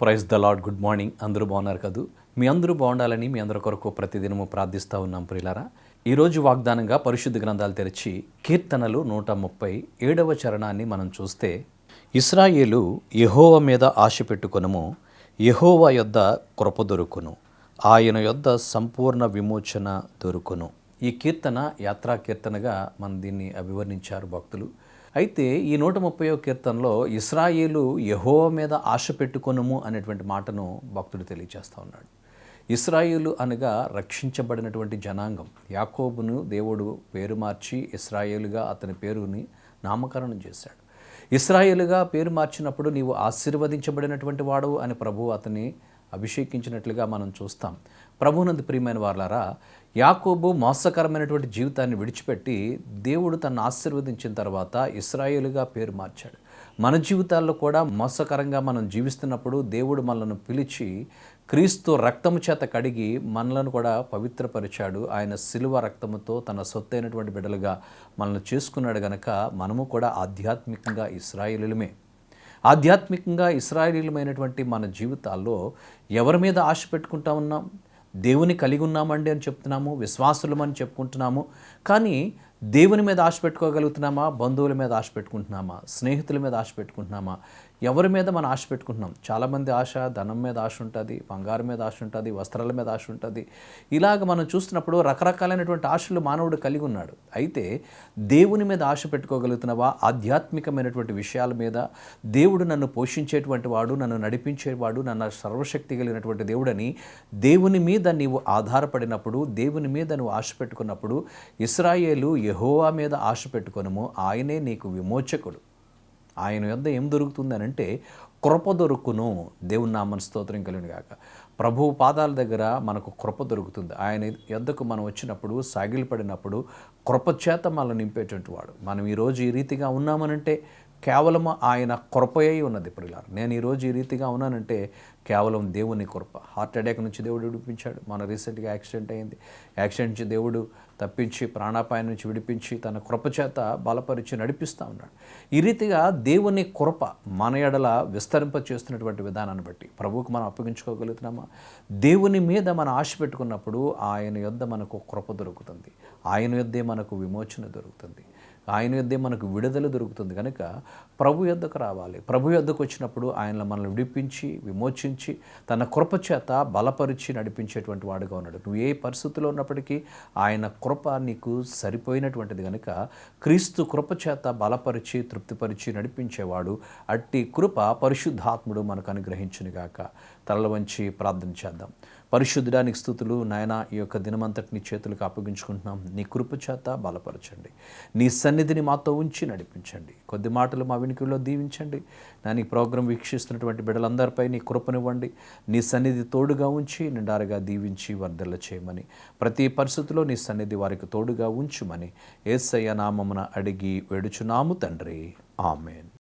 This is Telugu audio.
Praise the Lord good morning. అందరూ బాగున్నారు కదూ? మీ అందరూ బాగుండాలని మీ అందరి కొరకు ప్రతిదినము ప్రార్థిస్తూ ఉన్నాం ప్రియులారా. ఈరోజు వాగ్దానంగా పరిశుద్ధ గ్రంథాలు తెరిచి కీర్తనలు నూట ముప్పై ఏడవ చరణాన్ని మనం చూస్తే ఇస్రాయేలు యహోవ మీద ఆశ పెట్టుకొనుము యహోవ యొద్ద కృప దొరుకును ఆయన యొద్ద సంపూర్ణ విమోచన దొరుకును. ఈ కీర్తన యాత్రా కీర్తనగా మనం దీన్ని అభివర్ణించారు భక్తులు. అయితే ఈ నూట ముప్పై కీర్తనలో ఇస్రాయేలు యహోవ మీద ఆశ పెట్టుకొనుము అనేటువంటి మాటను భక్తుడు తెలియజేస్తూ ఉన్నాడు. ఇస్రాయేలు అనగా రక్షించబడినటువంటి జనాంగం. యాకోబును దేవుడు పేరు మార్చి ఇస్రాయేలుగా అతని పేరుని నామకరణం చేశాడు. ఇస్రాయేలుగా పేరు మార్చినప్పుడు నీవు ఆశీర్వదించబడినటువంటి వాడు అని ప్రభువు అతని అభిషేకించినట్లుగా మనం చూస్తాం. ప్రభునందు ప్రియమైన వార్లారా యాకోబు మోసకరమైనటువంటి జీవితాన్ని విడిచిపెట్టి దేవుడు తను ఆశీర్వదించిన తర్వాత ఇస్రాయేలుగా పేరు మార్చాడు. మన జీవితాల్లో కూడా మోసకరంగా మనం జీవిస్తున్నప్పుడు దేవుడు మనల్ని పిలిచి క్రీస్తు రక్తము చేత కడిగి మనలను కూడా పవిత్రపరిచాడు. ఆయన శిలువ రక్తముతో తన సొత్తైనటువంటి బిడ్డలుగా మనల్ని చేసుకున్నాడు గనక మనము కూడా ఆధ్యాత్మికంగా ఇస్రాయేలులమే. ఆధ్యాత్మికంగా ఇస్రాయేలీలమైనటువంటి మన జీవితాల్లో ఎవరి మీద ఆశ పెట్టుకుంటా ఉన్నాం దేవుని కలిగి ఉన్నామండి అని చెప్తున్నాము విశ్వాసులమని చెప్పుకుంటున్నాము. కానీ దేవుని మీద ఆశ పెట్టుకోగలుగుతున్నామా? బంధువుల మీద ఆశ పెట్టుకుంటున్నామా? స్నేహితుల మీద ఆశ పెట్టుకుంటున్నామా? ఎవరి మీద మనం ఆశ పెట్టుకుంటున్నాం? చాలామంది ఆశ ధనం మీద ఆశ ఉంటుంది బంగారం మీద ఆశ ఉంటుంది వస్త్రాల మీద ఆశ ఉంటుంది. ఇలాగ మనం చూస్తున్నప్పుడు రకరకాలైనటువంటి ఆశలు మానవుడు కలిగి ఉన్నాడు. అయితే దేవుని మీద ఆశ పెట్టుకోగలుగుతున్నావా? ఆధ్యాత్మికమైనటువంటి విషయాల మీద? దేవుడు నన్ను పోషించేటువంటి వాడు నన్ను నడిపించేవాడు నన్ను సర్వశక్తి కలిగినటువంటి దేవుడని దేవుని మీద నీవు ఆధారపడినప్పుడు దేవుని మీద నువ్వు ఆశ పెట్టుకున్నప్పుడు ఇస్రాయేలు యహోవా మీద ఆశ పెట్టుకొనము. ఆయనే నీకు విమోచకుడు. ఆయన యొద్ద ఏం దొరుకుతుంది అని అంటే కృప దొరుకును. దేవుని నామని స్తోత్రం కలిగిన గాక. ప్రభు పాదాల దగ్గర మనకు కృప దొరుకుతుంది. ఆయన యొద్దకు మనం వచ్చినప్పుడు సాగిలిపడినప్పుడు కృప చేత మనల్ని నింపేటువంటి వాడు. మనం ఈరోజు ఈ రీతిగా ఉన్నామనంటే కేవలం ఆయన కృపయే ఉన్నది ప్రియులారు. నేను ఈరోజు ఈ రీతిగా ఉన్నానంటే కేవలం దేవుని కృప. హార్ట్ అటాక్ నుంచి దేవుడు విడిపించాడు. మన రీసెంట్గా యాక్సిడెంట్ అయింది. యాక్సిడెంట్ నుంచి దేవుడు తప్పించి ప్రాణాపాయం నుంచి విడిపించి తన కృప చేత బలపరిచి నడిపిస్తూ ఉన్నాడు. ఈ రీతిగా దేవుని కృప మన ఎడల విస్తరింప చేస్తున్నటువంటి విధానాన్ని బట్టి ప్రభువుకు మనం అప్పగించుకోగలుగుతున్నామా? దేవుని మీద మనం ఆశ పెట్టుకున్నప్పుడు ఆయన యొద్ద మనకు కృప దొరుకుతుంది. ఆయన యొద్దే మనకు విమోచన దొరుకుతుంది. ఆయన యొద్దే మనకు విడుదల దొరుకుతుంది కనుక ప్రభు యొద్దకు రావాలి. ప్రభు యొద్దకు వచ్చినప్పుడు ఆయన మనల్ని విడిపించి విమోచించి తన కృప చేత బలపరిచి నడిపించేటువంటి వాడుగా ఉన్నాడు. నువ్వు ఏ పరిస్థితిలో ఉన్నప్పటికీ ఆయన కృప నీకు సరిపోయినటువంటిది కనుక క్రీస్తు కృప చేత బలపరిచి తృప్తిపరిచి నడిపించేవాడు. అట్టి కృప పరిశుద్ధాత్ముడు మనకు అనుగ్రహించునుగాక. తలల వంచి ప్రార్థన చేద్దాం. పరిశుద్ధడానికి స్థుతులు నాయన ఈ యొక్క దినమంతటి నీ చేతులకు అప్పగించుకుంటున్నాం. నీ కృప చేత బలపరచండి. నీ సన్నిధిని మాతో ఉంచి నడిపించండి. కొద్ది మాటలు మా వినికిలో దీవించండి. నా నీ ప్రోగ్రాం వీక్షిస్తున్నటువంటి బిడ్డలందరిపై నీ కృపనివ్వండి. నీ సన్నిధి తోడుగా ఉంచి నిండారుగా దీవించి వర్ధల చేయమని. ప్రతి పరిస్థితిలో నీ సన్నిధి వారికి తోడుగా ఉంచుమని. ఏసయ్య నామమున అడిగి వేడుచున్నాము తండ్రి. ఆమెన్.